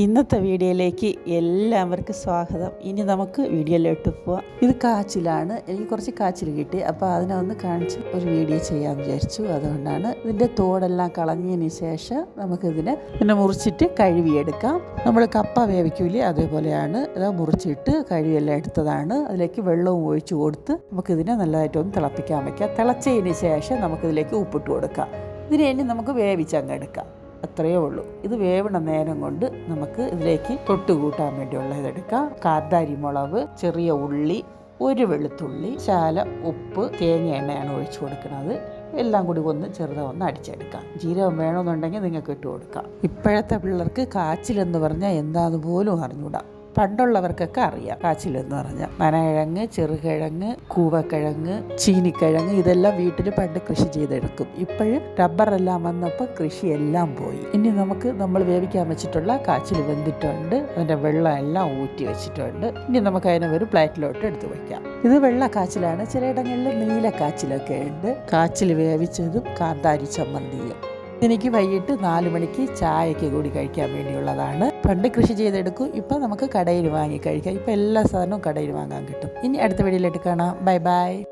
ഇന്നത്തെ വീഡിയോയിലേക്ക് എല്ലാവർക്കും സ്വാഗതം. ഇനി നമുക്ക് വീഡിയോയിലോട്ട് പോവാം. ഇത് കാച്ചിലാണ്. എനിക്ക് കുറച്ച് കാച്ചിൽ കിട്ടി. അപ്പോൾ അതിനെ ഒന്ന് കാണിച്ച് ഒരു വീഡിയോ ചെയ്യാൻ വിചാരിച്ചു. അതുകൊണ്ടാണ് ഇതിന്റെ തോടെല്ലാം കളഞ്ഞതിന് ശേഷം നമുക്കിതിനെ ഇതിനെ മുറിച്ചിട്ട് കഴുകിയെടുക്കാം. നമ്മൾ കപ്പ വേവിക്കൂലേ അതേപോലെയാണ്. ഇത് മുറിച്ചിട്ട് കഴുകിയെല്ലാം എടുത്തതാണ്. അതിലേക്ക് വെള്ളവും ഒഴിച്ചു കൊടുത്ത് നമുക്കിതിനെ നല്ലതായിട്ടൊന്ന് തിളപ്പിക്കാൻ വയ്ക്കാം. തിളച്ചതിന് ശേഷം നമുക്കിതിലേക്ക് ഉപ്പിട്ട് കൊടുക്കാം. ഇതിനെ ഇനി നമുക്ക് വേവിച്ചങ്ങ് എടുക്കാം. അത്രയേ ഉള്ളൂ. ഇത് വേവണ നേരം കൊണ്ട് നമുക്ക് ഇതിലേക്ക് തൊട്ട് കൂട്ടാൻ വേണ്ടിയുള്ള ഇതെടുക്കാം കാന്താരി മുളക് ചെറിയ ഉള്ളി ഒരു വെളുത്തുള്ളി ശാല ഉപ്പ് തേങ്ങ എണ്ണയാണ് ഒഴിച്ചു കൊടുക്കുന്നത്. എല്ലാം കൂടി ഒന്ന് ചെറുതാ ഒന്ന് അടിച്ചെടുക്കാം. ജീരകം വേണമെന്നുണ്ടെങ്കിൽ നിങ്ങൾക്ക് ഇട്ട് കൊടുക്കാം. ഇപ്പോഴത്തെ പിള്ളേർക്ക് കാച്ചിലെന്ന് പറഞ്ഞാൽ എന്താന്ന് പോലും അറിഞ്ഞൂടാ. പണ്ടുള്ളവർക്കൊക്കെ അറിയാം. കാച്ചിൽ എന്ന് പറഞ്ഞാൽ നനകിഴങ്ങ് ചെറുകിഴങ്ങ് കൂവക്കിഴങ്ങ് ചീനിക്കിഴങ്ങ് ഇതെല്ലാം വീട്ടിൽ പണ്ട് കൃഷി ചെയ്തെടുക്കും. ഇപ്പോഴും റബ്ബറെല്ലാം വന്നപ്പോൾ കൃഷിയെല്ലാം പോയി. ഇനി നമുക്ക് നമ്മൾ വേവിക്കാൻ വെച്ചിട്ടുള്ള കാച്ചിൽ വെന്തിട്ടുണ്ട്. അതിന്റെ വെള്ളം എല്ലാം ഊറ്റി വെച്ചിട്ടുണ്ട്. ഇനി നമുക്ക് അതിനെ ഒരു പ്ലേറ്റിലോട്ട് എടുത്ത് വയ്ക്കാം ഇത് വെള്ള കാച്ചിലാണ്. ചിലയിടങ്ങളിൽ നീല കാച്ചിലൊക്കെ ഉണ്ട്. കാച്ചിൽ വേവിച്ചതും കാന്താരി ചമ്മന്തിയും. എനിക്ക് വൈകിട്ട് നാല് മണിക്ക് ചായയ്ക്ക് കൂടി കഴിക്കാൻ വേണ്ടിയുള്ളതാണ്. പണ്ട് കൃഷി ചെയ്തെടുക്കും. ഇപ്പം നമുക്ക് കടയിൽ വാങ്ങി കഴിക്കാം. ഇപ്പം എല്ലാ സാധനവും കടയിൽ വാങ്ങാൻ കിട്ടും. ഇനി അടുത്ത വീഡിയോയിലേക്ക് കാണാം. Bye bye.